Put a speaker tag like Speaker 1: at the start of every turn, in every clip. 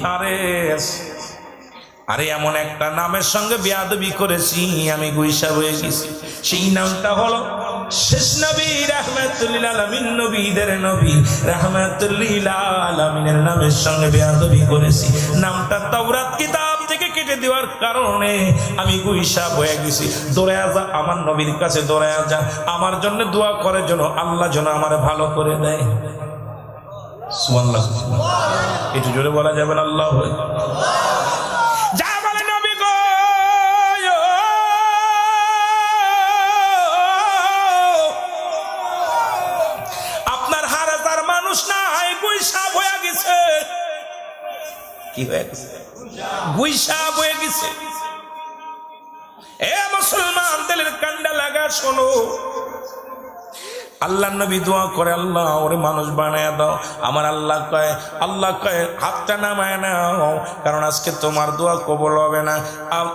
Speaker 1: হারেস। আরে, এমন একটা নামের সঙ্গে বেয়াদবি করেছি, আমি গুইসা হয়ে গেছি। সেই নামটা হলো শেষ নবী, রাহমাতুল্লিল আলামিন, নবীদের নবী। রাহমাতুল্লিল আলামিনের নামের সঙ্গে বেয়াদবি করেছি। নামটা তাওরাত কিতাব থেকে কেটে দেওয়ার কারণে আমি গুইসা হয়ে গেছি। দৌড়ায়া যা, আমার নবীর কাছে দৌড়ায়া যা। আমার জন্য দোয়া করে যেন আল্লাহ যেন আমার ভালো করে দেয়। সুবহানাল্লাহ একটু জোরে বলা যাবে না আল্লাহ যা বলে নবী গো আপনার হাজার মানুষ নাই গুইসা বয়ে গেছে। কি হয়ে গেছে? গুইসা বয়ে গেছে। এ মুসলমান দিলের কান্ডা লাগা শোনো। আল্লাহ নবী দোয়া করে, আল্লাহ, ওরে মানুষ বানায় দাও। আমার আল্লাহ কয় আল্লাহ কয়, হাতটা নামায় নাও, কারণ আজকে তোমার দোয়া কবল হবে না।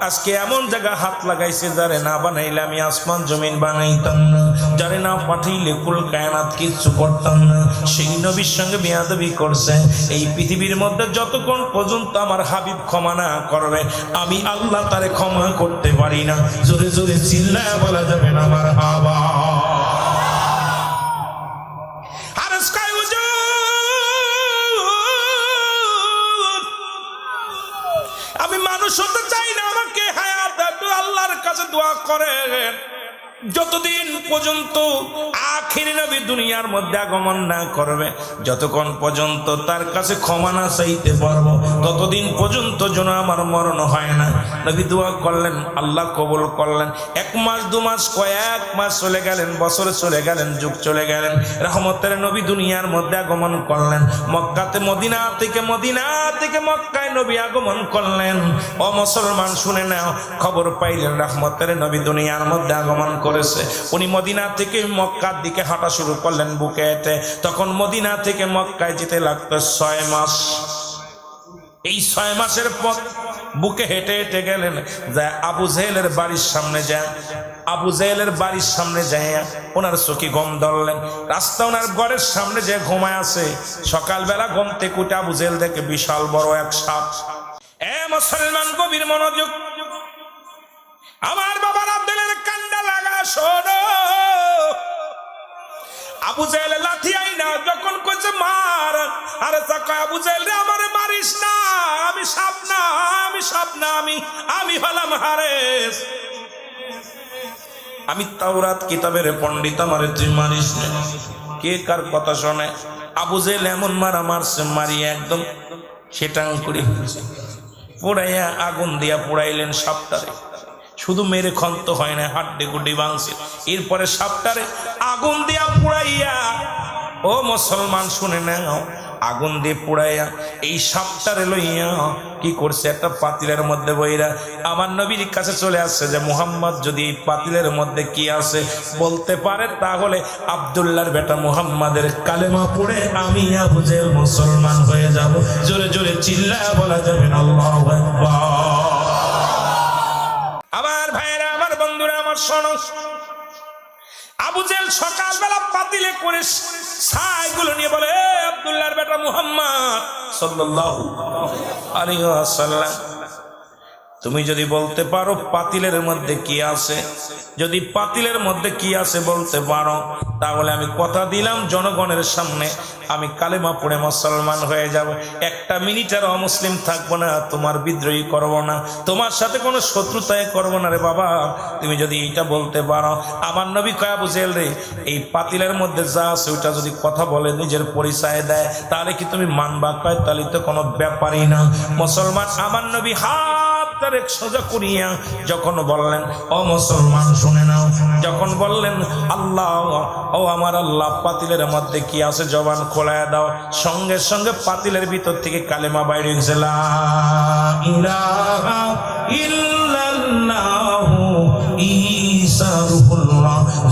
Speaker 1: আজকে এমন জায়গা হাত লাগাইছে যারে না বানাইলে আমি আসমান জমিন বানাইতাম না। যারে না পাঠাইলে কুল কায়নাত কিচ্ছু করতাম না। সেই নবীর সঙ্গে বিয়াদবি করছে। এই পৃথিবীর মধ্যে যতক্ষণ পর্যন্ত আমার হাবিব ক্ষমা না করবে, আমি আল্লাহ তারে ক্ষমা করতে পারি না। জোরে জোরে চিল্লায় বলা যাবে না আমার হাবা মানুষ হতে চাই না আমাকে হায়াত আল্লাহর কাছে দোয়া করেন। যতদিন পর্যন্ত আখির নবী দুনিয়ার মধ্যে আগমন না করবে, যতক্ষণ পর্যন্ত তার কাছে ক্ষমা না চাইতে পারব, ততদিন পর্যন্ত যেন আমার মরণ হয় না। নবী দোয়া করলেন, আল্লাহ কবুল করলেন। এক মাস, দু মাস, কয়েক মাস চলে গেলেন, বছরে চলে গেলেন, যুগ চলে গেলেন। রহমতের নবী দুনিয়ার মধ্যে আগমন করলেন। মক্কাতে মদিনা থেকে মদিনা থেকে মক্কায় নবী আগমন করলেন। ও মুসলমান, শুনে নাও, খবর পাইলেন রহমতের নবী দুনিয়ার মধ্যে আগমন করেছে। উনি মদিনা থেকে মক্কার দিকে হাঁটা শুরু করলেন বুকে এটে তখন মদিনা থেকে মক্কায় যেতে লাগতো ছয় মাস। এই ছয় মাসের পথ বুকে হেঁটে হেঁটে গেলেন যা আবু জেহেলের বাড়ির সামনে যায়। আবু জেহেলের বাড়ির সামনে যায়, ওনার চোখে গম ধরলেন। রাস্তা ওনার ঘরের সামনে যে ঘুমায় আছে। সকালবেলা গম থেকে উঠে আবু জেহেল দেখে বিশাল বড় এক সাপ। এ মুসলমান গভীর মনোযোগ। আমার বাবার আব্দুলের কান্ডা লাগা শোনো। মার। আমি তাওরাত কিতাবের পণ্ডিত, আমারে তুই মারিস কে কার কথা শোনে? আবু জেহেল এমন মারা মারছে, মারিয়া একদম সেটাং করে পোড়াইয়া আগুন দিয়া পোড়াইলেন সাপটারে। শুধু মেরে খন্ত হয় না, হাড্ডি গুড্ডি ভাঙছে এরপরে সাপটারে আগুন দিয়া পুড়াইয়া ও মুসলমান শুনে নাও, আগুন দিয়ে পুড়াইয়া এই সাপটারে লইয়া কি করছে? একটা পাতিলের মধ্যে বইরা আমার নবীর কাছে চলে আসছে যে, মুহাম্মদ, যদি এই পাতিলের মধ্যে কি আছে বলতে পারে, তাহলে আবদুল্লাহর বেটা মুহাম্মাদের কালেমা পড়ে আমি জেহেল মুসলমান হয়ে যাব। জোরে জোরে চিল্লায় বলা যাবে না আমার ভাইয়েরা, আমার বন্ধুরা, আমার শোনো আবু জেল সকালবেলা পাতিলে করে ছাইগুলো নিয়ে বলে আবদুল্লাহর বেটা মুহাম্মদ সাল্লাল্লাহু আলাইহি ওয়াসাল্লাম। তুমি যদি বলতে পারো পাতিলের মধ্যে কি আছে, যদি পাতিলের মধ্যে কি আছে বলতে পারো, তাহলে আমি কথা দিলাম জনগণের সামনে, আমি কালেমা পড়ে মুসলমান হয়ে যাব। একটা মিনিটের অমুসলিম থাকব না, তোমার বিদ্রোহী করব না, তোমার সাথে কোনো শত্রুতায় করব না রে বাবা। তুমি যদি এইটা বলতে পারো, আমার নবী কয়া বুঝেল রে, এই পাতিলের মধ্যে যা আছে, ওইটা যদি কথা বলে নিজের পরিচয় দেয়, তাহলে কি তুমি মানবা? কয়, তাহলে তো কোনো ব্যাপারই না। মুসলমান, আমার নবী হাত তারেক সোজা করিয়া যখন বললেন, ও মুসলমান, শুনে নাও। যখন বললেন, আল্লাহ, ও আমার আল্লাহ, পাতিলের মধ্যে কি আছে? জবান খোলায় দাও। সঙ্গে সঙ্গে পাতিলের ভিতর থেকে কালেমা বাইরে ঈসা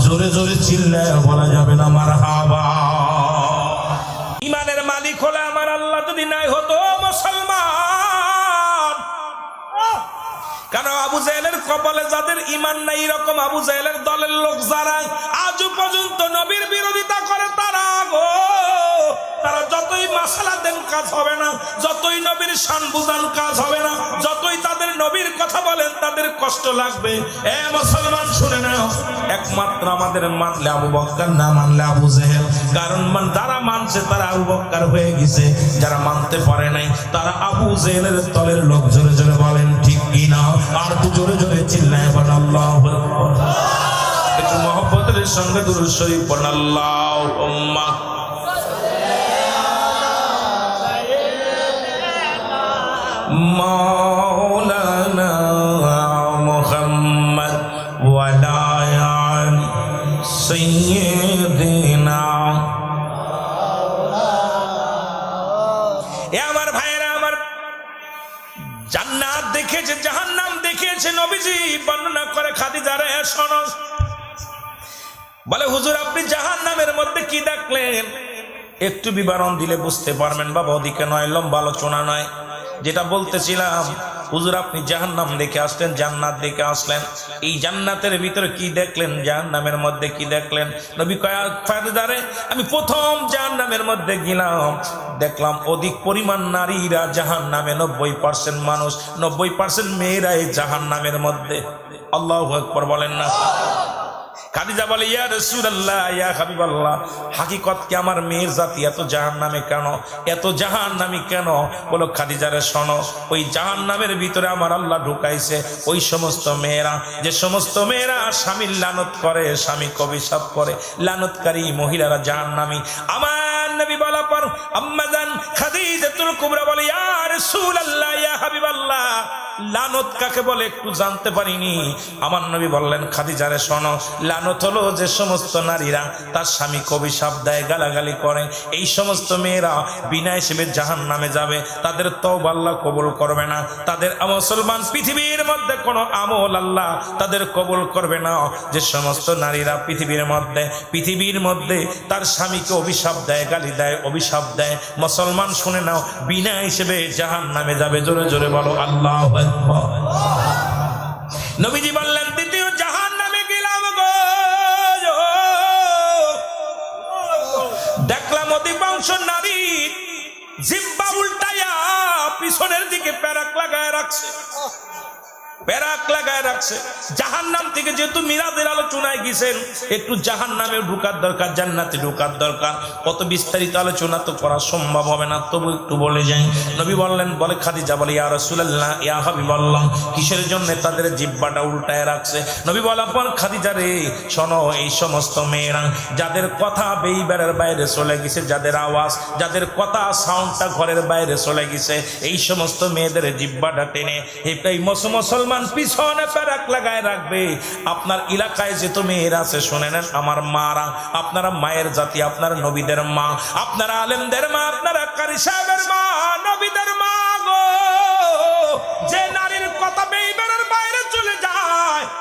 Speaker 1: জোরে জোরে চিল্লায় বলা যাবে না, মারহাবা। ইমানের আবু জাহেলের কপালে যাদের ইমান নাই, এরকম আবু জাহেলের দলের লোক যারা, আজও পর্যন্ত নবীর বিরোধিতা করে তারা গো। তারা যতই মাসালা দেন কাজ হবে না, যতই নবীর শান বুঝান কাজ হবে না, যতই তাদের নবীর কথা বলেন, তাদের কষ্ট লাগবে। এ মুসলমান, শুনে নাও, একমাত্র আমাদের মানলে আবু বক্কর, না মানলে আবু জেহেল। কারণ মান যারা মানছে, তারা আবু বক্কর হয়ে গেছে। যারা মানতে পারে নাই, তারা আবু জেহেলের তলের লোক, জোরে জোরে বলেন। কিনা আর তো জোরে জোরে চিল্লায় বল আল্লাহ একটু মহব্বতের সঙ্গে দুরু শরীফ বল আল্লাহ মা জান্নাত জাহান নাম দেখিয়েছে নবীজি, বর্ণনা করে খাদিজারে সরস বলে, হুজুর, আপনি জাহান্নামের মধ্যে কি দেখলেন? একটু বিবরণ দিলে বুঝতে পারবেন, বাবা, ওদিকে নয়, লম্বা আলোচনা নয়, যেটা বলতেছিলাম। হুজুর, আপনি জাহান্নাম দেখে আসলেন, জান্নাত দেখে আসলেন। এই জান্নাতের ভিতরে কি দেখলেন? জাহান্নামের মধ্যে কি দেখলেন? নবী কয়াদারে আমি প্রথম জাহান্নামের মধ্যে গেলাম। দেখলাম অধিক পরিমাণ নারীরা জাহান্নামে, নব্বই পার্সেন্ট মানুষ, নব্বই পার্সেন্ট মেয়েরা এই জাহান্নামের মধ্যে। আল্লাহ আকবর বলেন না। খাদিজা বলে, ইয়া রাসূলুল্লাহ, ইয়া হাবিবাল্লাহ হাকিকত কি আমার মেয়ের জাতি এত জাহান্নামে কেন? এত জাহান্নামী কেন? বলো, খাদিজারে, শোনো, ওই জাহান্নামের ভিতরে আমার আল্লাহ ঢুকাইছে। ওই সমস্ত মেয়েরা, যে সমস্ত মেয়েরা স্বামীর লানত করে, স্বামী কবিসাপ করে, লানতকারী মহিলারা জাহান্নামী। আমার নবী পর খাদিজাতুল কুবরা বলে, ইয়া রাসূলুল্লাহ, ইয়া হাবিবাল্লাহ। লানত কাকে বলে একটু জানতে পারিনি। আমার নবী বললেন শোনো, লানত হলো যে সমস্ত নারীরা তার স্বামী কবি গালাগালি করে। এই সমস্ত মেয়েরা বিনা হিসেবে জাহান নামে যাবে। তাদের তও আল্লাহ কবুল করবে না। তাদের মুসলমান পৃথিবীর মধ্যে কোনো আমল আল্লাহ তাদের কবুল করবে না। যে সমস্ত নারীরা পৃথিবীর মধ্যে পৃথিবীর মধ্যে তার স্বামীকে অভিশাপ দেয়, গালি দেয়, অভিশাপ দেয়। মুসলমান শুনে নাও, বিনা হিসেবে জাহান নামে যাবে। জোরে জোরে বলো, আল্লাহ নবীজি বললেন, দ্বিতীয় জাহান নামে গেলাম দেখলাম অধিকাংশ নারী জিম্বা উল্টাইয়া পিছনের দিকে প্যারাক লাগায় রাখছে। কিসের জন্য তাদের জিব্বাটা উল্টায় রাখছে? নবী বলার খাদিজা রে, শোনো, এই সমস্ত মেয়েরা, যাদের কথা বেইবারের বাইরে চলে গেছে, যাদের আওয়াজ, যাদের কথা সাউন্ডটা ঘরের বাইরে চলে গেছে, এই সমস্ত মেয়েদের জিব্বাটা টেনে এই মুসলমান পিছনে প্যারাক লাগায় রাখবে। আপনার এলাকায় যে তো মেয়েরা আছে শুনে নেন আমার মারা, আপনারা মায়ের জাতি, আপনার নবীদের মা, আপনারা আলেমদের মা, আপনারা কারি সাহেবের মা, নবীদের মা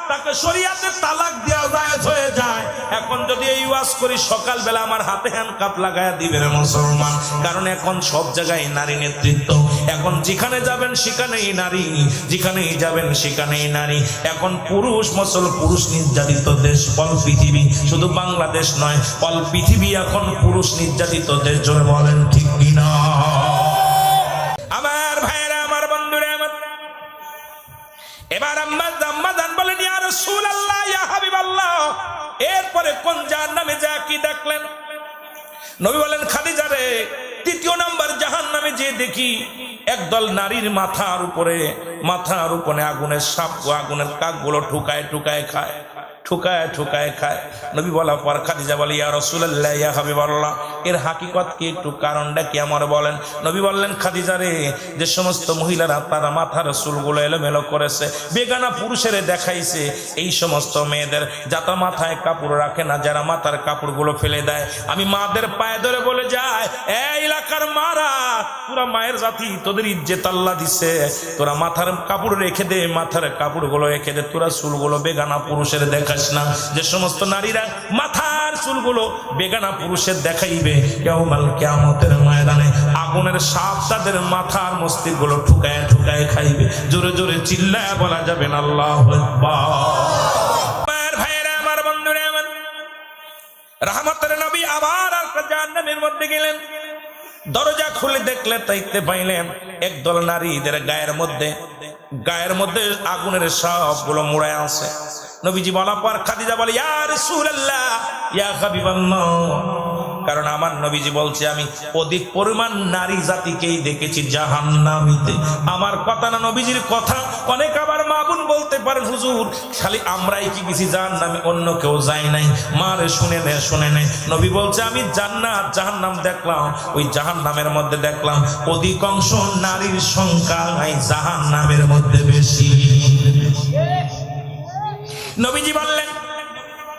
Speaker 1: তাকে শরিয়াতে তালাক দেওয়া যায় হয়ে যায়। এখন যদি এই ওয়াজ করি, সকালবেলা আমার হাতে হ্যান্ড কাপ লাগায় দিবে মুসলমান। কারণ এখন সব জায়গায় নারী নেতৃত্ব। এখন যেখানে যাবেন, সেখানেই নারী। যেখানেই যাবেন, সেখানেই নারী। এখন পুরুষ মুসল, পুরুষ নির্যাতিত দেশ অল পৃথিবী। শুধু বাংলাদেশ নয় অল পৃথিবী এখন পুরুষ নির্যাতিত দেশ। জোরে বলেন, ঠিক কিনা? আমার ভাইয়েরা, আমার বন্ধুরা, আমার এবার আম্মা এরপরে কোন জাহান্নামে যা কি দেখলেন? নবী বলেন, খাদিজা রে তৃতীয় নাম্বার জাহান নামে যে দেখি একদল নারীর মাথার উপরে মাথার উপরে আগুনের সাপ আগুনের কাকগুলো ঠুকায় ঠুকায় খায়। ঠুকায় ঠুকায় খায়। নবী বলা, পর খাদিজা বলে, ইয়া রাসূলুল্লাহ, ইয়া হাবিবাল্লাহ। এর হাকিকত কি? একটু কারণটা কি আমার বলেন? নবী বললেন, খাদিজা রে, যে সমস্ত মহিলারা তারা মাথার চুলগুলো এলোমেলো করেছে, বেগানা পুরুষের দেখাইছে, এই সমস্ত মেয়েদের যাতা মাথায় কাপড় রাখে না, যারা মাথার কাপড়গুলো ফেলে দেয়। আমি মাদের পায়ে ধরে বলে যায় এলাকার মারা পুরা মায়ের জাতি, তোদের ইজ্জত আল্লাহ দিছে। তোরা মাথার কাপড় রেখে দে, মাথার কাপড়গুলো রেখে দে, তোরা চুলগুলো বেগানা পুরুষের দেখাস না যে সমস্ত নারীরা মাথার চুলগুলো বেগানা পুরুষের দেখাইবে। কেউ মাল কেমতের ময়দানে আগুনের সাপ তাদের মাথার মস্তিষ্কগুলো ঠুকায় ঠুকায় খাইবে। জোরে জোরে চিল্লায় বলা যাবে না, আল্লাহ দরজা খুলে দেখলে তাইতে পাইলেন একদল নারীদের গায়ের মধ্যে গায়ের মধ্যে আগুনের সবগুলো মুড়ায় আছে নবীজি বলা পর খাদিজা বলে, ইয়া রাসূলুল্লাহ, ইয়া হাবিবাল্লাহ। কারণ আমার নবীজি বলছে, আমি অধিক পরিমাণ নারী জাতিকেই দেখেছি জাহান্নামীতে। আমার কথা না নবীজির কথা। অনেক আবার মা বোন বলতে পারেন, হুজুর, খালি আমরাই কি গেছি জাহান্নামে? অন্য কেউ যায় নাই। মারে শুনে নে শুনে নে। নবী বলছে, আমি জান্নাত, জাহান্নাম দেখলাম। ওই জাহান্নামের মধ্যে দেখলাম, অধিকাংশ নারীর সংখ্যা জাহান্নামের মধ্যে বেশি। নবীজি বললেন,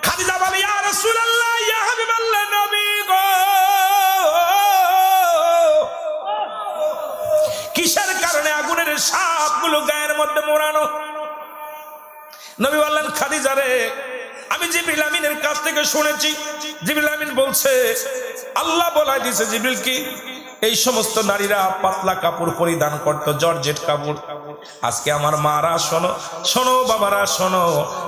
Speaker 1: খাদিজা বলে, ইয়া রাসূলুল্লাহ, ইয়া হাবিবাল্লাহ, নবী গো! কিসের কারণে আগুনের সাপগুলো গায়ের মধ্যে মোড়ানো? নবী বললেন, খাদিজা রে, আমি জিবরিল আমিনের কাছ থেকে শুনেছি। জিবরিল আমিন বলছে, আল্লাহ বলাই দিয়েছে জিবরিল কি? এই সমস্ত নারীরা পাতলা কাপড় পরিধান করতো, জর্জেট কাপড়। আজকে আমার মারা, শোনো শোনো বাবারা, শোনো,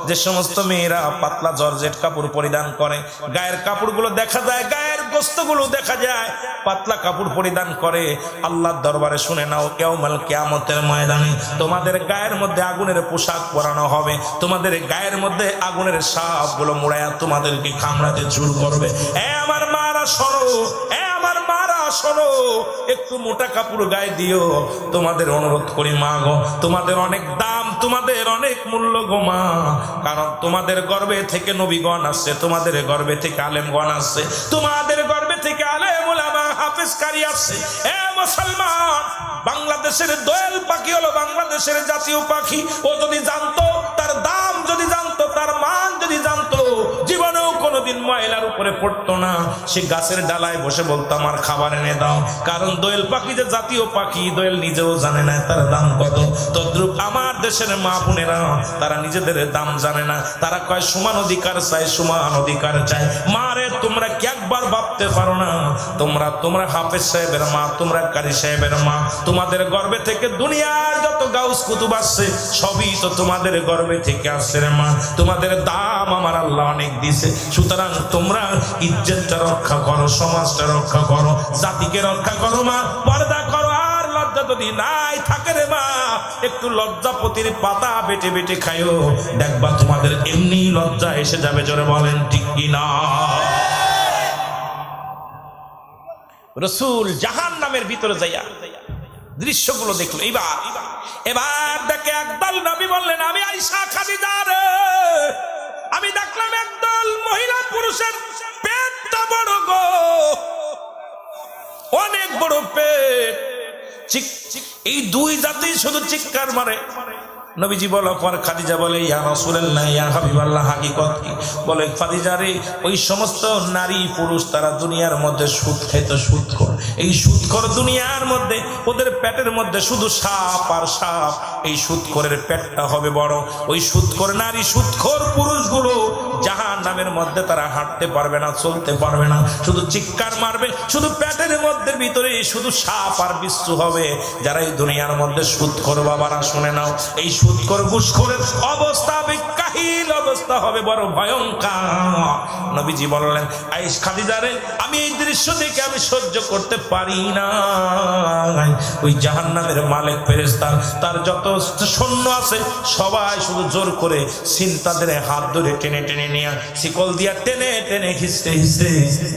Speaker 1: যে সমস্ত মেয়েরা পাতলা জর্জেট কাপড় পরিধান করে, গায়ের কাপড়গুলো দেখা যায়, গায়ের গোস্তগুলো দেখা যায়, পাতলা কাপড় পরিধান করে। আল্লাহর দরবারে শুনে নাও কেউমাল কেয়ামতের ময়দানে তোমাদের গায়ের মধ্যে আগুনের পোশাক পরানো হবে। তোমাদের গায়ের মধ্যে আগুনের সাপগুলো মুড়াইয়া তোমাদেরকে কামড়াতে চুর করবে। এ আমার মারা, শোনো, এ আমার মারা শোনো, একটু মোটা কাপড় গায়ে দিও। তোমাদের অনুরোধ করি মা গো, তোমাদের অনেক দাম, তোমাদের অনেক মূল্য গো মা। কারণ তোমাদের গর্বে থেকে নবীগণ আসছে, তোমাদের গর্বে থেকে আলেমগণ আসছে, তোমাদের গর্বে থেকে আলেম ওলামা হাফেজকারী আসছে। এ মুসলমান, বাংলাদেশের দোয়েল পাখি হলো বাংলাদেশের জাতীয় পাখি। ও যদি জানতো, তার দাম কোনোদিন ময়লার উপরে পড়তো না। সে গাছের ডালায় বসে বলতো, আমার খাবার এনে দাও। কারণ দোয়েল পাখি যে জাতীয় পাখি, দোয়েল নিজেও জানে না তার দাম কত। তদ্রুপ আমার দেশের মা বোনেরা, তারা নিজেদের দাম জানে না। তারা কয়, সমান অধিকার চায় সমান অধিকার চায় মারে তোমরা কি একবার ভাবতে পারো না? তোমরা তোমরা হাফেজ সাহেবের মা, তোমরা কারি সাহেবের মা। তোমাদের গর্বে থেকে দুনিয়ার যত গাউস কুতুব আসছে, সবই তো তোমাদের গর্বে থেকে আসছে রে মা। তোমাদের দাম আমার আল্লাহ অনেক দিছে। সুতরাং তোমরা ইজ্জতটা রক্ষা করো, সমাজটা রক্ষা করো, জাতিকে রক্ষা করো মা, পর্দা করো, আর লজ্জা যদি নাই থাকে রে মা, একটু লজ্জাপতির পাতা বেটে বেটে খাইও। দেখবা তোমাদের এমনি লজ্জা এসে যাবে, জোরে বলেন ঠিক কি না রসুল জাহান নামের ভিতরে যাইয়া দৃশ্যগুলো দেখল এবার এবার দেখে একদল নবী বললেন, আমি আইসা খাদিজা রে। আমি দেখলাম একদল মহিলা পুরুষের পেটটা বড় গো। অনেক বড় পেট। এই দুই জাতি শুধু চিৎকার মারে। নবীজি বলো পর খাদিজা বলে, ইয়া রাসূলুল্লাহ, ইয়া হাবিবাল্লাহ, হাকিকত কি? বলে, খাদিজা রে, ওই সমস্ত নারী পুরুষ তারা দুনিয়ার মধ্যে সুদ খাইতো সুদখোর এই সুদখোর দুনিয়ার মধ্যে, ওদের পেটের মধ্যে শুধু সাপ আর সাপ। এই সুদখোরের পেটটা হবে বড়। ওই সুদখোর নারী সুদখোর পুরুষগুলো জাহান নামের মধ্যে তারা হাঁটতে পারবে না, চলতে পারবে না। শুধু চিৎকার মারবে, শুধু প্যাটের মধ্যে, ভিতরে শুধু সাপ আর বিশ্ব হবে। যারা এই দুনিয়ার মধ্যে সুদখোর বাবারা, শুনে নাও, এই অবস্থা বিকাহিল অবস্থা হবে বড় ভয়ঙ্কর। নবীজি বললেন, আইস খাদিজারে আমি এই দৃশ্য দেখে আমি সহ্য করতে পারি না। ওই জাহান্নামের মালিক ফেরেস্তার তার যত সৈন্য আছে, সবাই শুধু জোর করে চিন্তাদের হাত ধরে টেনে টেনে নিয়ে, শিকল দিয়া টেনে টেনে হিসতে হিসতে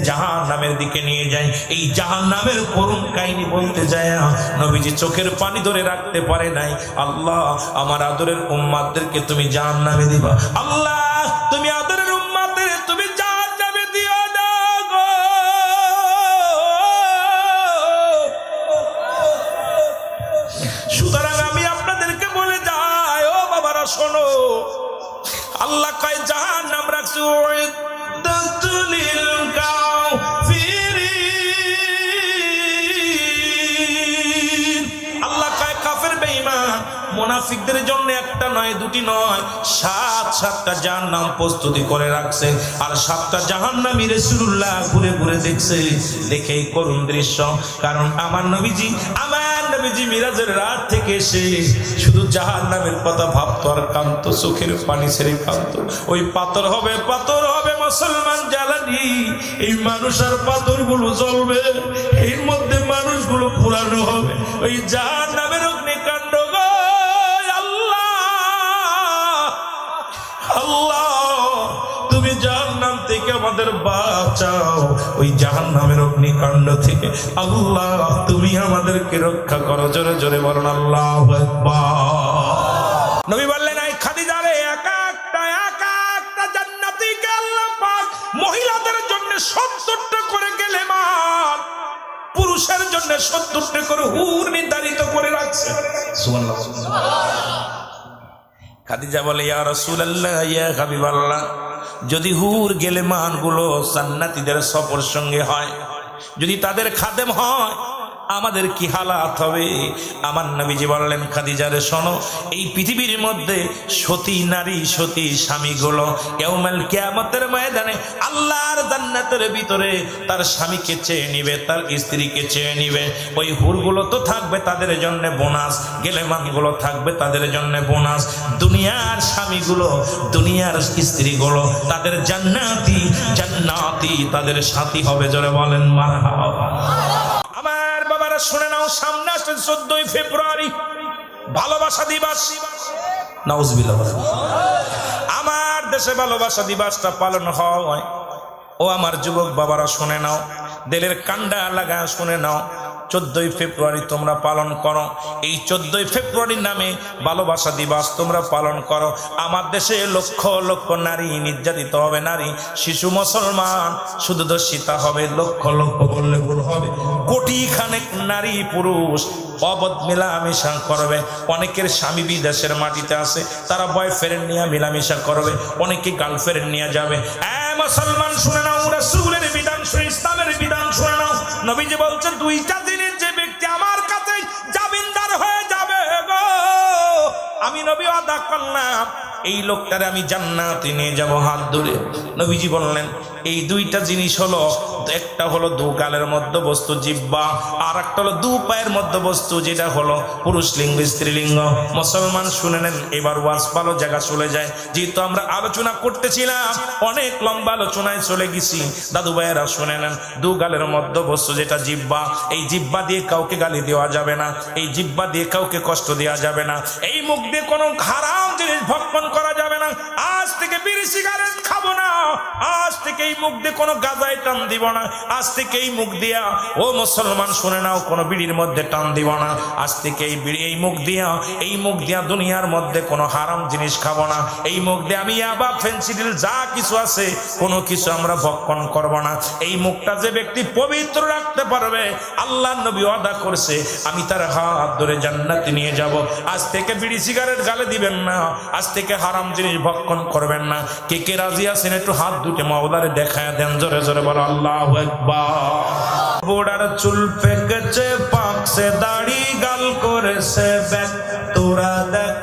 Speaker 1: জাহান নামের দিকে নিয়ে যায়। এই জাহান নামের করুণ কাহিনী বলতে যায়, নবীজি চোখের পানি ধরে রাখতে পারে নাই। আল্লাহ, আমার আদরের উম্মাদেরকে তুমি জাহান নামে দিবা। আল্লাহ তুমি আদরের মুনাফিকদের জন্য একটা নয়, দুটি নয়, সাত সাতটা জাহান নাম প্রস্তুতি করে রাখছে আর সাতটা জাহান নামি রসুল্লাহ ঘুরে ঘুরে দেখছে দেখেই করুন দৃশ্য। কারণ আমার নবীজি আমার নবীজি মিরাজের রাত থেকে এসে শুধু জাহান নামের কথা আর কান্ত চোখের পানি ছেড়ে কান্ত ওই পাথর হবে পাথর হবে মুসলমান জ্বালানি। এই মানুষ আর পাথরগুলো জ্বলবে, এর মধ্যে মানুষগুলো পুরানো হবে। ওই যার আল্লাহ, তুমি জাহান্নাম থেকে আমাদের বাঁচাও। ওই জাহান্নামের অগ্নিকাণ্ড থেকে। আল্লাহ, তুমি আমাদেরকে রক্ষা করো। জোরে জোরে বলুন, আল্লাহ নবী বললেন, এই খাদিজারে একা একটা একা একটা জান্নাতিকে আল্লাহ পাক মহিলাদের জন্য সত্তরটা করে গেলে মান পুরুষের জন্য সত্তরটা করে হুর নির্ধারিত করে রাখছে। খাদিজা বলে, ইয়া রাসূলুল্লাহ, ইয়া হাবিবাল্লাহ, যদি হুর গেলে মানগুলো জান্নাতীদের সফর সঙ্গে হয়, যদি তাদের খাদেম হয় আমাদের কি হালাত হবে? আমার নবীজি বললেন খাদিজারে শোনো, এই পৃথিবীর মধ্যে সতী নারী, সতী স্বামীগুলো কেউমেল কেয়ামতের ময়দানে আল্লাহর জান্নাতের ভিতরে তার স্বামীকে চেয়ে নিবে, তার স্ত্রীকে চেয়ে নিবে। ওই হুরগুলো তো থাকবে তাদের জন্য বোনাস, গেলেমানগুলো থাকবে তাদের জন্য বোনাস। দুনিয়ার স্বামীগুলো, দুনিয়ার স্ত্রীগুলো তাদের জান্নাতি জান্নাতি তাদের সাথী হবে, জোরে বলেন মা শুনে নাও, সামনে আসছেন চোদ্দই ফেব্রুয়ারি। ভালোবাসা দিবস। আমার দেশে ভালোবাসা দিবসটা পালন হয়। ও আমার যুবক বাবারা শুনে নাও, দিলের কান্ডা লাগা শুনে নাও। চোদ্দই ফেব্রুয়ারি তোমরা পালন করো। এই চোদ্দই ফেব্রুয়ারির নামে ভালোবাসা দিবস তোমরা পালন করো। আমার দেশে লক্ষ লক্ষ নারী নির্যাতিত হবে, নারী, শিশু, মুসলমান, শুধু দর্শিতা হবে, লক্ষ লক্ষ করলে ভুল হবে। কোটি খানেক নারী, পুরুষ অবধ মেলামেশা করবে। অনেকের স্বামী বিদেশের মাটিতে আছে, তারা বয় বয়ফ্রেন্ড নিয়ে মেলামেশা করবে। অনেকে গার্লফ্রেন্ড নিয়ে যাবে। এ মুসলমান, শুনে নাও, রাসূলের বিধান ইসলামের বিধান। নবীজি বলছেন, দুইটা দিনের যে ব্যক্তি আমার কাছে জামিনদার হয়ে যাবে গো। আমি নবী আদা করলাম এই লোকটারে আমি জান্নাতে নিয়ে যাব হাত ধরে। নবীজি বললেন, এই দুইটা জিনিস হলো, একটা হলো দু গালের মধ্য বস্তু জিব্বা, আর একটা হলো দু পায়ের মধ্য বস্তু যেটা হলো পুরুষ লিঙ্গ স্ত্রীলিঙ্গ মুসলমান, শুনে নেন, এবার ওয়াজ ভালো জায়গা চলে যায়। যেহেতু আমরা আলোচনা করতেছিলাম, অনেক লম্বা আলোচনায় চলে গেছি। দাদু ভাইয়েরা, শুনে নেন, দু গালের মধ্য বস্তু যেটা জিব্বা, এই জিব্বা দিয়ে কাউকে গালি দেওয়া যাবে না, এই জিব্বা দিয়ে কাউকে কষ্ট দেওয়া যাবে না। এই মুখ দিয়ে কোনো হারাম জিনিস ভক্ষণ করা যাবে না। আজ থেকে বিড়ি সিগারেট খাব না। আজ থেকে এই মুখ দিয়ে কোনো গাজায় টান দিব না। আজ থেকে এই মুখ দিয়া, ও মুসলমান, শুনে নাও, কোনো বিড়ির মধ্যে টান দিব না। আজ থেকে এই বিড়ি, এই মুখ দিয়া, এই মুখ দিয়া দুনিয়ার মধ্যে কোনো হারাম জিনিস খাব না। এই মুখ দিয়ে আমি আবার ফেন্সিডিল, যা কিছু আছে, কোনো কিছু আমরা ভক্ষণ করব না। এই মুখটা যে ব্যক্তি পবিত্র রাখতে পারবে আল্লাহ নবী ওয়াদা করছে, আমি তার হাত ধরে জান্নাতে নিয়ে যাব। আজ থেকে বিড়ি সিগারেট গালে দিবেন না। আজ থেকে হারাম জিনিস ভক্ষণ করবেন না। কে কে রাজি আছেন একটু হাত দুটে মাওলারে দেখায় দেন জোরে জোরে বলো, আল্লাহ বোড়ার চুল পেকেছে পাকছে দাড়ি গাল করেছে ব্যাক তোরা দেখ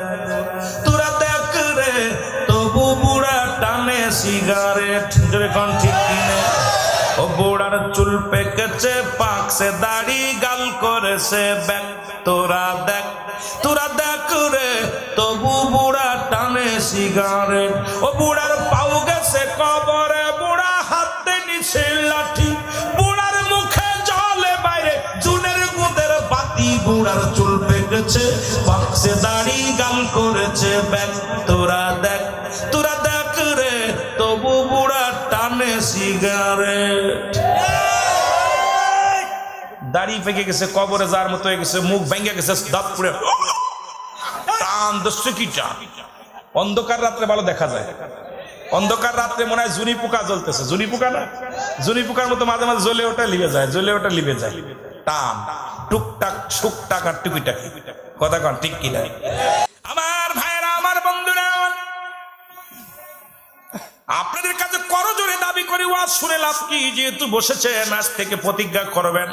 Speaker 1: তোরা দেখ রে, তবু বুড়া টানে সিগারেট। জোরে কোন, ঠিক কিনে ও বুড়ার চুল পেকেছে পাকছে দাড়ি গাল করেছে ব্যাক তোরা দেখ তোরা দেখ রে, তবু বুড়া টানে সিগারেট। ও বুড়ার পাও গেছে কবরে, বুড়া হাতে নিছে লাঠি। বুড়ার মুখে জলে বাইরে, জুনের গুদের বাতি বুড়ার চুল পেকেছে, বাক্সে দাড়ি গাল করেছে ব্যাক তোরা দেখ তোরা দেখ রে, তবু বুড়া টানে সিগারেট। দাড়ি ফেঁকে গেছে, কবরে যার মতো হয়ে গেছে, মুখ ভেঙে গেছে, দাঁত পুড়ে। টান দস্যু কি অন্ধকার রাত্রে ভালো দেখা যায়। অন্ধকার রাত্রে মনে হয় জুনি পোকা জ্বলতেছে। জুনি পোকা না? জুনি পোকার মতো মাঝে মাঝে জ্বলে ওটা লিবে যায়, জ্বলে ওটা লিবে যায়। টান, টুকটাক সুকটাক আর টুকিটাকি। কথা কন, ঠিক কি শুনে লাভ কি? যেহেতু বসেছেন, আজ থেকে প্রতিজ্ঞা করবেন।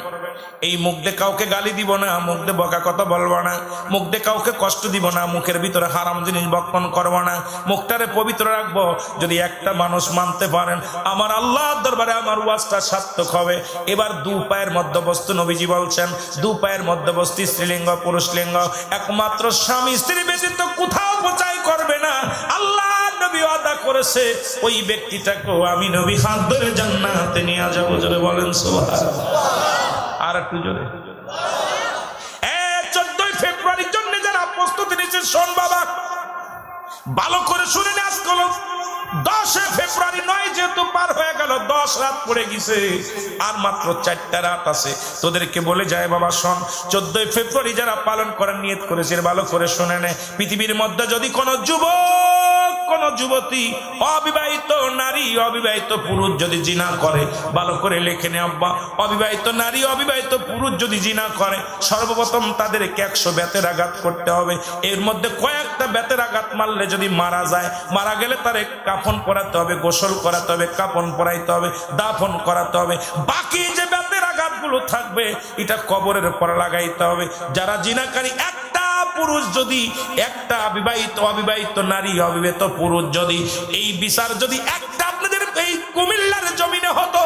Speaker 1: এই মুখ দিয়ে কাউকে গালি দিব না, মুখ দিয়ে বকা কথা বলব না। মুখ দিয়ে কাউকে কষ্ট দিব না, মুখের ভিতরে হারাম জিনিস বক্ষণ করব না। মুখটারে পবিত্র রাখব, যদি একটা মানুষ মানতে পারেন। আমার আল্লাহ দরবারে আমার ওয়াজটা সার্থক হবে। এবার দু পায়ের মধ্যবস্তু নবীজি বলছেন, দু পায়ের মধ্যবস্তি স্ত্রীলিঙ্গ পুরুষ লিঙ্গ একমাত্র স্বামী স্ত্রী ব্যতীত কোথাও বোঝাই করবে না। আল্লাহ নবী আদা করেছে, ওই ব্যক্তিটাকেও আমি নবী হাত ধরে জান্নাতে নিয়ে যাব, জোরে বলেন সুবহানাল্লাহ। আর একটু জোরে। চোদ্দই ফেব্রুয়ারির জন্য যারা প্রস্তুতি নিচ্ছে, শোন বাবা, ভালো করে শুনে দশে ফেব্রুয়ারি নয় যেহেতু পার হয়ে গেল, দশ রাত পড়ে গেছে, আর মাত্র চারটা রাত আছে। তোদেরকে বলে যায় বাবা, শোন, চোদ্দই ফেব্রুয়ারি যারা পালন করার নিয়ত করেছে ভালো করে শুনে নে। পৃথিবীর মধ্যে যদি কোনো যুবক কোন যুবতী অবিবাহিত নারী, অবিবাহিত পুরুষ যদি জিনা করে, ভালো করে লেখে নে আব্বা। অবিবাহিত নারী, অবিবাহিত পুরুষ যদি জিনা করে, সর্বপ্রথম তাদেরকে একশো বেতের আঘাত করতে হবে। এর মধ্যে কয়েকটা বেতের আঘাত মারলে যদি মারা যায়, মারা গেলে তারে কাফন করাতে হবে, গোসল করাতে হবে কাফন পরাইতে হবে, দাফন করাতে হবে। বাকি যে বেতের আঘাতগুলো থাকবে, এটা কবরের পর লাগাইতে হবে। যারা জিনাকারী একটা পুরুষ যদি একটা অবিবাহিত অবিবাহিত নারী অবিবাহিত পুরুষ যদি, এই বিচার যদি একটা আপনাদের এই কুমিল্লার জমিনে হতো,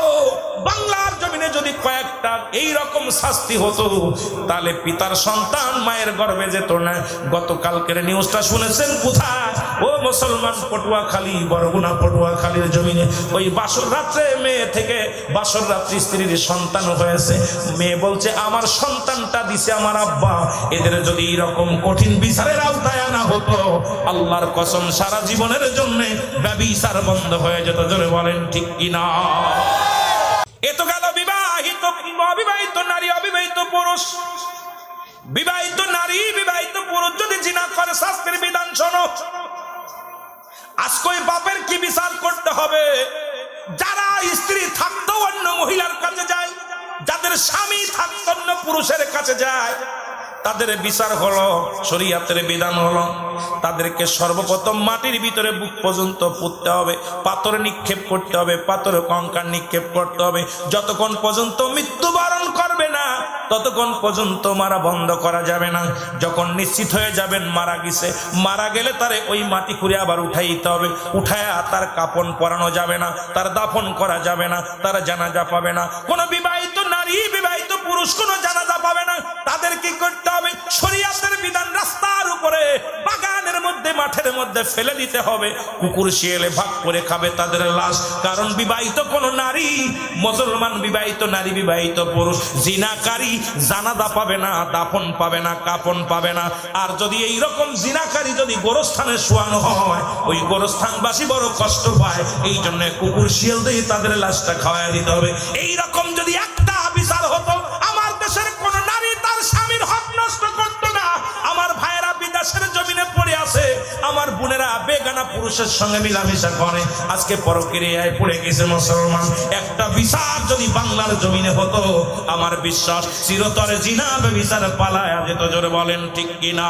Speaker 1: বাংলার জমিনে যদি কয়েকটা এই রকম শাস্তি হতো, তাহলে পিতার সন্তান মায়ের গর্ভে যেত না। গতকালকের নিউজটা শুনেছেন কোথায়? ও মুসলমান পটুয়াখালী, বরগুনা পটুয়াখালীর জমিনে। ওই বাসর রাত্রে মেয়ে থেকে বাসর রাত্রি স্ত্রীর সন্তান হয়েছে। মেয়ে বলছে, আমার সন্তানটা দিছে আমার আব্বা। এদের যদি এরকম কঠিন বিচারের আওতায় আনা হতো, আল্লাহর কসম সারা জীবনের জন্য ব্যবিচার বন্ধ হয়ে যেত। জোরে বলেন, ঠিক কিনা? এ তো গেল বিবাহিত, অবিবাহিত নারী, অবিবাহিত পুরুষ। বিবাহিত নারী, বিবাহিত পুরুষ, যদি জিনা করে শাস্ত্রের বিধান শোনো। আজকে বাপের কি বিচার করতে হবে? যারা স্ত্রী অন্য মহিলার কাছে যায়, যাদের স্বামী পুরুষের কাছে যায় তাদের বিচার হলো, শরীয়তের বিধান হলো। তাদেরকে সর্বপ্রথম মাটির ভিতরে বুক পর্যন্ত পুঁততে হবে, পাথর নিক্ষেপ করতে হবে, পাথর কঙ্কার নিক্ষেপ করতে হবে। যতক্ষণ পর্যন্ত মৃত্যুবরণ করবে না, ততক্ষণ পর্যন্ত মারা বন্ধ করা যাবে না। যখন নিশ্চিত হয়ে যাবেন মারা গেছে, মারা গেলে তারে ওই মাটি খুঁড়ে আবার উঠাইতে হবে। উঠায়া তার কাপন পরানো যাবে না, তার দাফন করা যাবে না, তার জানাজা পাবে না। কোনো বিবাহিত নারী, বিবাহিত পুরুষ, কোনো জানাজা পাবে না। তাদের কি করতে হবে? শরীয়তের বিধান রাস্তার উপরে, বাগানের মধ্যে, মাঠের মধ্যে ফেলে দিতে হবে। কুকুর শিয়ালে ভাগ করে খাবে তাদের লাশ। কারণ বিবাহিত কোন নারী, মুসলমান বিবাহিত নারী, বিবাহিত পুরুষ, জিনাকারী জানাদা পাবে না, দাফন পাবে না কাপন পাবে না। আর যদি এই রকম জিনাকারী যদি গোরস্থানে শোয়ানো হয়, ওই গোরস্থানবাসী বড় কষ্ট পায়। এই জন্য কুকুর শিয়াল দিয়ে তাদের লাশটা খাওয়াই দিতে হবে। এই রকম বোনেরা, বেগানা পুরুষের সঙ্গে মিলামিশা করে। আজকে পরক্রিয়ায় পড়ে গেছে মুসলমান। একটা বিচার যদি বাংলার জমিনে হতো, আমার বিশ্বাস চিরতরে জিনাবে বিচার পালায় যেত জোরে বলেন, ঠিক কিনা?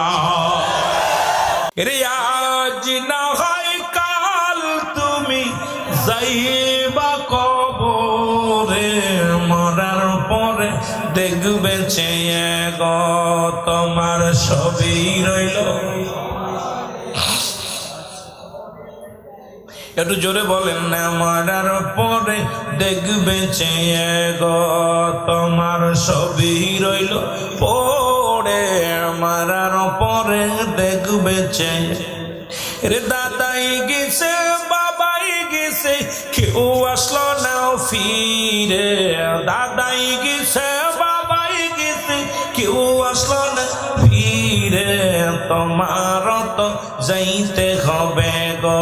Speaker 1: কাল, তুমি যাইবা কবরে, মরার পরে দেখবে চেয়ে গ তোমার ছবি রইল। একটু জোরে বলেন না মরার পরে দেখবে চেয়ে গ, তোমার ছবি রইল পরে মারার পরে দেখবে চেয়ে রে দাদাই গেছে, বাবাই গেছে, কেউ আসলো না ফিরে। তোমার তো যাইতে হবে গো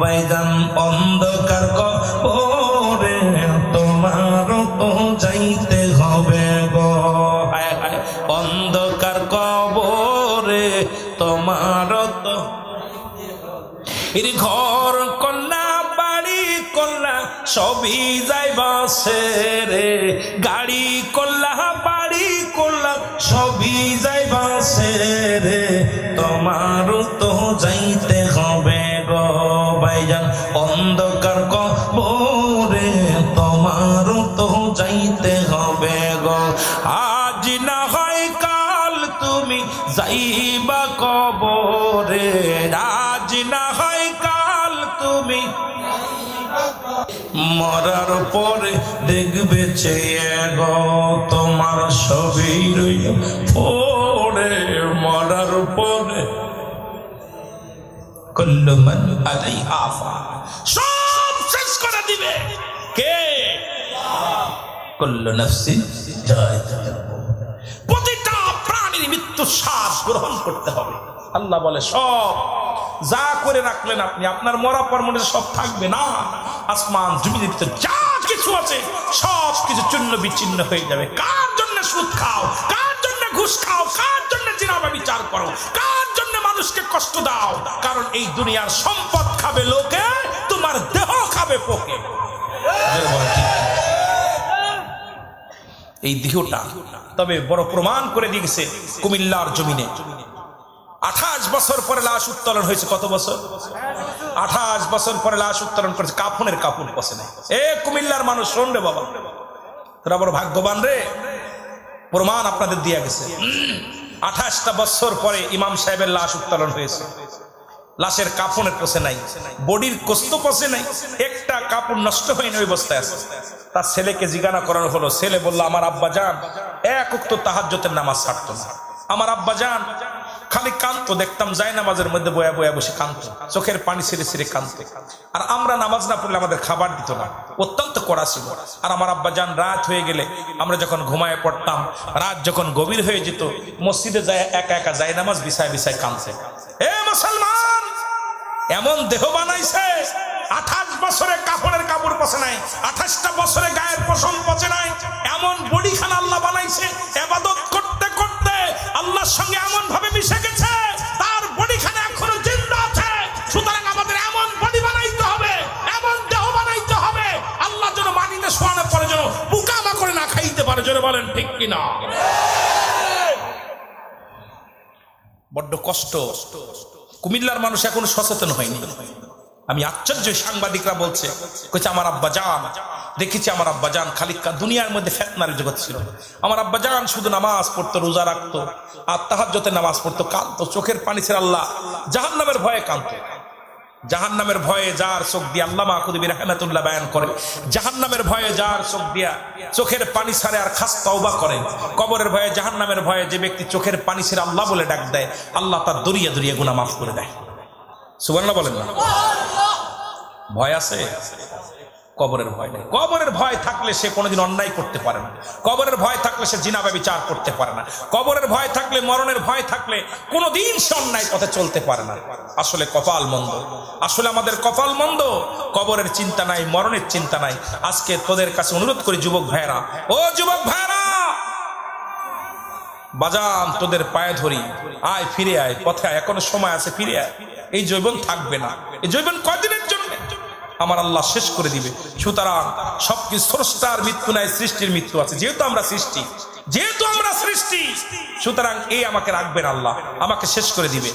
Speaker 1: বাইজান অন্ধকার করে তোমার তো যাইতে হবে গো। অন্ধকার কবরে তোমার তো ঘর, কন্যা, বাড়ি, কন্যা, সবই যাই বাসে রে। গাড়ি কল্লা বাড়ি কল্লা সবই যাই বাসে রে। তোমারও তো যাইতে হবে গো ভাইজান। অন্ধকার কবরে তোমারও তো যাইতে হবে গো। আজ না হয় কাল তুমি যাইবা কবরে। আজ না হয় কাল তুমি মরার পরে দেখবে চেয়ে গো তোমার ছবি রইল মরার পরে আলাইহা ফান সব শেষ করে দিবে। কে? কুল্লু যায়িকাতুল প্রতিটা প্রাণীর মৃত্যুর শ্বাস গ্রহণ করতে হবে। আল্লাহ বলে, সব যা করে রাখলেন আপনি, আপনার মরা পর মনে সব থাকবে না। আসমান ভিতর যা কিছু আছে, সব কিছু চূর্ণ বিচ্ছিন্ন হয়ে যাবে। কার জন্য সুদ খাও? কার ঘুষ খাও। কার জন্য জিনাবা বিচার করো? কার জন্য মানুষকে কষ্ট দাও? কারণ এই দুনিয়ার সম্পদ খাবে লোকে, তোমার দেহ খাবে পোকে। এই দেহটা তবে বড় প্রমাণ করে দিয়েছে কুমিল্লার জমিনে। আঠাশ বছর পরে লাশ উত্তোলন হয়েছে, কত বছর? আঠাশ বছর পরে লাশ উত্তোলন করেছে, কাফনের কাপড় পসে নাই এ কুমিল্লার মানুষ, শোন রে বাবা। তোরা বড় ভাগ্যবান রে। প্রমাণ আপনাদের দিয়া গেছে। আঠাশটা বছর পরে ইমাম সাহেবের লাশ উত্তোলন হয়েছে। লাশের কাপড়ের পচে নাই, বডির কস্ত পচে নাই, একটা কাপড় নষ্ট হয়নি ওই অবস্থায় আছে। তার ছেলেকে জিজ্ঞানা করানো হলো, ছেলে বলল, আমার আব্বা যান, এক উক্ত তাহাজ্যতের নামাজ ছাড়তো না। আমার আব্বা যান খালি কান্ত দেখতাম যাই নামাজের মধ্যে বয়া বয়া বসে কান্ত চোখের পানি ছেড়ে ছেড়ে কান্ত আর আমরা নামাজ না পড়লে আমাদের খাবার দিত না, অত্যন্ত কড়া ছিল। আর আমার আব্বা যান রাত হয়ে গেলে আমরা যখন ঘুমায় পড়তাম, রাত যখন গভীর হয়ে যেত, মসজিদে যায় একা একা যায় নামাজ বিছায় বিছায় কাঁদছে। এ মুসলমান, এমন দেহ বানাইছে, আঠাশ বছরে কাপড়ের কাপড় পচে নাই, আঠাশটা বছরে গায়ের পশম পচে নাই, এমন বডি খানা আল্লাহ বানাইছে, এবাদত করতে করতে আল্লাহর সঙ্গে কিনা? বড্ড কষ্ট। কুমিল্লার মানুষ এখন সচেতন হয়নি। আমি আশ্চর্য সাংবাদিকরা বলছে, কইছে, আমার আব্বা জান। দেখেছি আমার আব্বা জান খালি কা- দুনিয়ার মধ্যে ফেতনার জগৎ ছিল। আমার আব্বা জান শুধু নামাজ পড়তো, রোজা রাখতো, আর তাহাজ্জতে নামাজ পড়তো, কাঁদতো, চোখের পানি ছিল আল্লাহ জাহান নামের ভয়ে কাঁদতো। জাহান নামের ভয়ে যার চোখ দিয়ে আল্লাহ মাহকুদিবির রহমাতুল্লাহ বায়ান করে জাহান নামের ভয়ে যার চোখ দিয়া চোখের পানি ছাড়ে আর খাস তওবা করে কবরের ভয়ে জাহান নামের ভয়ে যে ব্যক্তি চোখের পানি ছেড়ে আল্লাহ বলে ডাক দেয় আল্লাহ তার দরিয়া দরিয়া গুনা মাফ করে দেয়। সুবর্ণা বলেন না? ভয় আছে? কবরের ভয় নেই। কবরের ভয় থাকলে সে কোনোদিন অন্যায় করতে পারে না। কবরের ভয় থাকলে সে জিনাবে বিচার করতে পারে না। কবরের ভয় থাকলে, মরণের ভয় থাকলে কোনোদিন সে অন্যায় পথে চলতে পারে না। আসলে কপাল মন্দ। আসলে আমাদের কপাল মন্দ। কবরের চিন্তা নাই, মরণের চিন্তা নাই। আজকে তোদের কাছে অনুরোধ করি, যুবক ভাইরা ও যুবক ভাইরা বাজান, তোদের পায়ে ধরি। আয়, ফিরে আয়, পথে আয়। এখনও সময় আছে, ফিরে আয়। এই জৈবন থাকবে না। এই জৈবন কয়দিনের আমার আল্লাহ শেষ করে দিবে। সুতরাং সবকি স্রষ্টার মৃত্যু নাই, সৃষ্টির মৃত্যু আছে। যেহেতু আমরা সৃষ্টি, যেহেতু আমরা সৃষ্টি, সুতরাং এই আমাকে রাখবেন আল্লাহ, আমাকে শেষ করে দিবে।